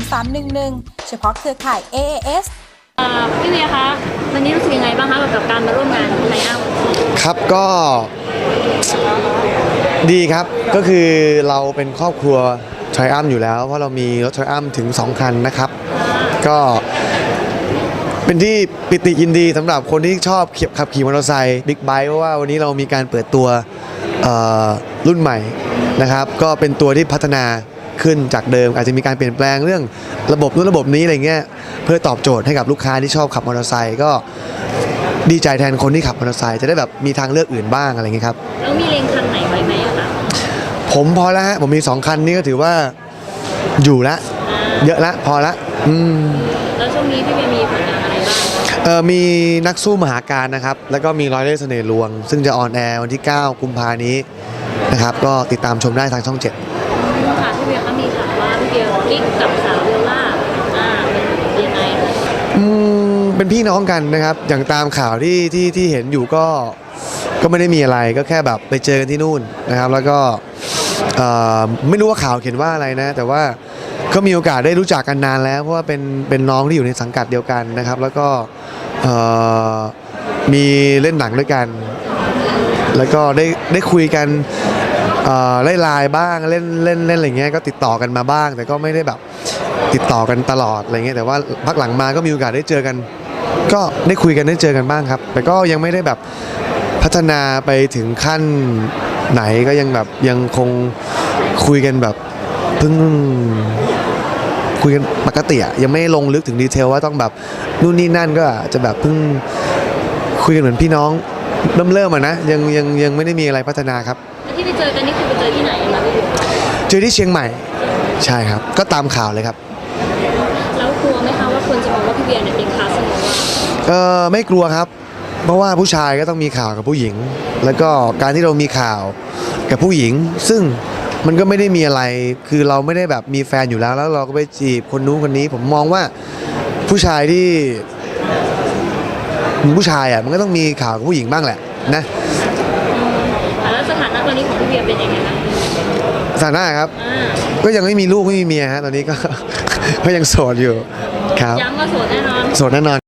3311 เฉพาะเครือข่าย AAS เอ่อพี่เวียคะวันนี้รู้สึกยังไงบ้างคะกับการมาร่วมงานไลอ้ำครับก็ดีครับก็คือเราเป็นครอบครัวทริอัมอยู่แล้ว เพราะเรามีรถทริอัมถึง 2 คันนะครับ ก็เป็นที่ปิติยินดีสำหรับคนที่ชอบขับขับขี่มอเตอร์ไซค์บิ๊กไบค์เพราะว่าวันนี้เรามีการเปิดตัวเอ่อรุ่นใหม่นะครับ ก็เป็นตัวที่พัฒนา ขึ้นจากเดิม อาจจะมีการเปลี่ยนแปลงเรื่องระบบนู้นระบบนี้อะไรเงี้ยเพื่อตอบโจทย์ให้กับลูกค้าที่ชอบขับมอเตอร์ไซค์ก็ดีใจแทนคนที่ขับมอเตอร์ไซค์จะได้แบบมีทางเลือกอื่นบ้างอะไรเงี้ยครับแล้วมีเลงคันไหนไว้ไหมอะคะผมพอแล้วฮะผมมี2คันนี้ก็ถือว่าอยู่ละเยอะละพอละอืมแล้วช่วงนี้พี่เวียมีผลงานอะไรบ้างเออมีนักสู้มหาการนะครับ แล้วก็มีร้อยเล่ห์เสน่ห์ลวง ซึ่งจะออนแอร์วันที่ 9 กุมภานี้นะครับ ก็ติดตามชมได้ทางช่อง 7 ค่ะพี่เวียก็มีข่าวว่าพี่เวียกิ๊กกับสาวเบลล่าอ่าเป็นยังไงคะ อืมเป็นพี่น้องกันนะครับ อย่างตามข่าวที่ที่ที่เห็นอยู่ก็ก็ไม่ได้มีอะไรก็แค่แบบไปเจอกันที่นู่นนะครับ แล้วก็เอ่อไม่รู้ว่าข่าวเขียนว่าอะไรนะ แต่ว่าก็มีโอกาสได้รู้จักกันนานแล้ว เพราะว่าเป็นเป็นน้องที่อยู่ในสังกัดเดียวกันนะครับ แล้วก็เอ่อมีเล่นหนังด้วยกัน แล้วก็ได้ได้คุยกัน ไล่ลน์บ้างเล่นเล่นเล่นอะไรเงี้ยก็ติดต่อกันมาบ้าง แต่ก็ไม่ได้แบบติดต่อกันตลอดอะไรเงี้ยแต่ว่าพักหลังมาก็มีโอกาสได้เจอกัน ก็ได้คุยกันได้เจอกันบ้างครับ แต่ก็ยังไม่ได้แบบพัฒนาไปถึงขั้นไหนก็ยังแบบยังคงคุยกันแบบเพิ่งคุยกันปกติอะยังไม่ลงลึกถึงดีเทลว่าต้องแบบนู่นนี่นั่นก็จะแบบเพิ่งคุยกันเหมือนพี่น้องเริ่มเริ่มอะนะยังยังยังไม่ได้มีอะไรพัฒนาครับ เจอกันนี่คือไปเจอที่ไหนคะพี่เวียเจอที่เชียงใหม่ ใช่ครับ ก็ตามข่าวเลยครับ แล้วกลัวไหมคะว่าคนจะมองว่าพี่เวียเนี่ยเป็นคาสโนวาเออไม่กลัวครับ เพราะว่าผู้ชายก็ต้องมีข่าวกับผู้หญิง แล้วก็การที่เรามีข่าวกับผู้หญิง ซึ่งมันก็ไม่ได้มีอะไรคือเราไม่ได้แบบมีแฟนอยู่แล้ว แล้วเราก็ไปจีบคนนู้นคนนี้ ผมมองว่าผู้ชายที่ ผู้ชายอะมันก็ต้องมีข่าวกับผู้หญิงบ้างแหละนะอ่าแล้วสถา นะตอนนี้ของพี่เวียเป็นยังไงคะสถานะครับอ่าก็ยังไม่มีลูกไม่มีเมียฮะตอนนี้ก็ ก็ยังโสดอยู่ครับย้ำว่าโสดแน่นอน โสดแน่นอน